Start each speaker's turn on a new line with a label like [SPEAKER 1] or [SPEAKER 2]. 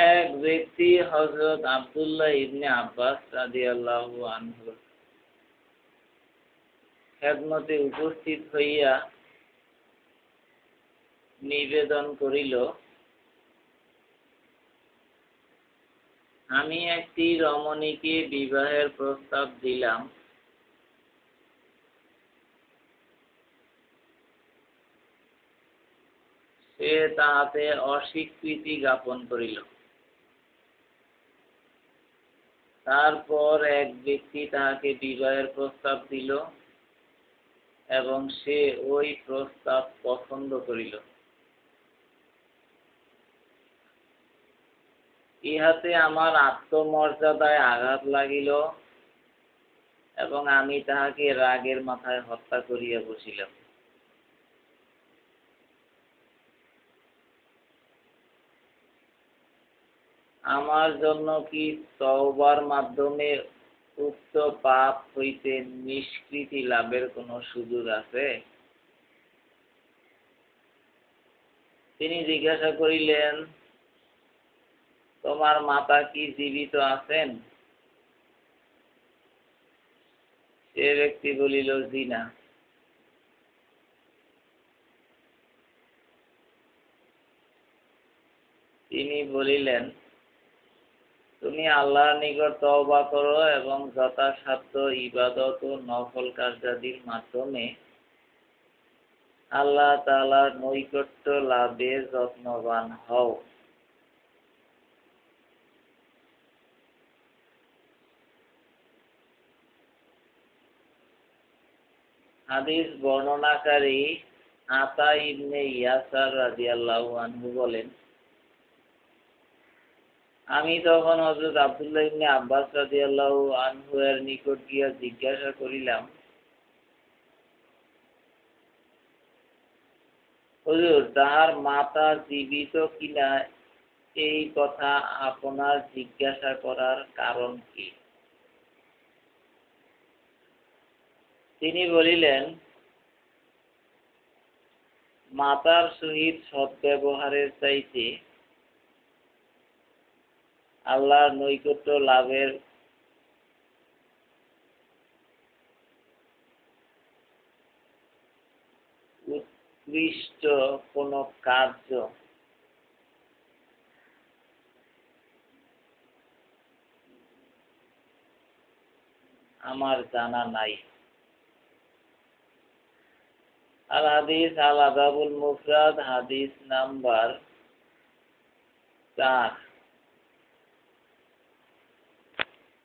[SPEAKER 1] এক ব্যক্তি হজরত আব্দুল্লাহ ইবনে আব্বাস রাদিয়াল্লাহু আনহুর খেদমতে উপস্থিত হইয়া নিবেদন করিল, আমি একটি রমণীকে বিবাহের প্রস্তাব দিলাম। সে তাহাতে অস্বীকৃতি জ্ঞাপন করিল। তারপর এক ব্যক্তি তাহাকে বিবাহের প্রস্তাব দিল এবং সে ওই প্রস্তাব পছন্দ করিল। ইহাতে আমার আত্মমর্যাদায় আঘাত লাগিল এবং আমি তাহাকে রাগের মাথায় হত্যা করিয়া বসিলাম। আমার জন্য কি তওবার মাধ্যমে উক্ত পাপ হইতে নিষ্কৃতি লাভের কোনো সুযোগ আছে? তিনি জিজ্ঞাসা করিলেন, তোমার মাতা কি জীবিত আছেন? সে ব্যক্তি বলিল জি না তিনি বলিলেন তুমি আল্লাহর নিকট তওবা করো এবং যথাসাধ্য ইবাদত ও নফল কার্যাদির মাধ্যমে আল্লাহ তাআলার নৈকট্য লাভে যত্নবান হও। হাদিস বর্ণনাকারী আতা ইবনে ইয়াসার রাদিয়াল্লাহু আনহু বলেন আমি তখন হযরত আব্দুল্লাহ ইবনে আব্বাস রাদিয়াল্লাহু আনহু এর নিকট গিয়া জিজ্ঞাসা করিলাম, হুজুর, তাহার মাতা জীবিত কিনা এই কথা আপনার জিজ্ঞাসা করার কারণ কি? তিনি বলিলেন, মাতার সহিত সদ্ব্যবহারের চাইতে আল্লাহর নৈকট্য লাভের উৎকৃষ্ট কোন কার্য। আমার জানা নাই। আল হাদিস আল আদাবুল মুফরাদ, হাদিস নাম্বার চার।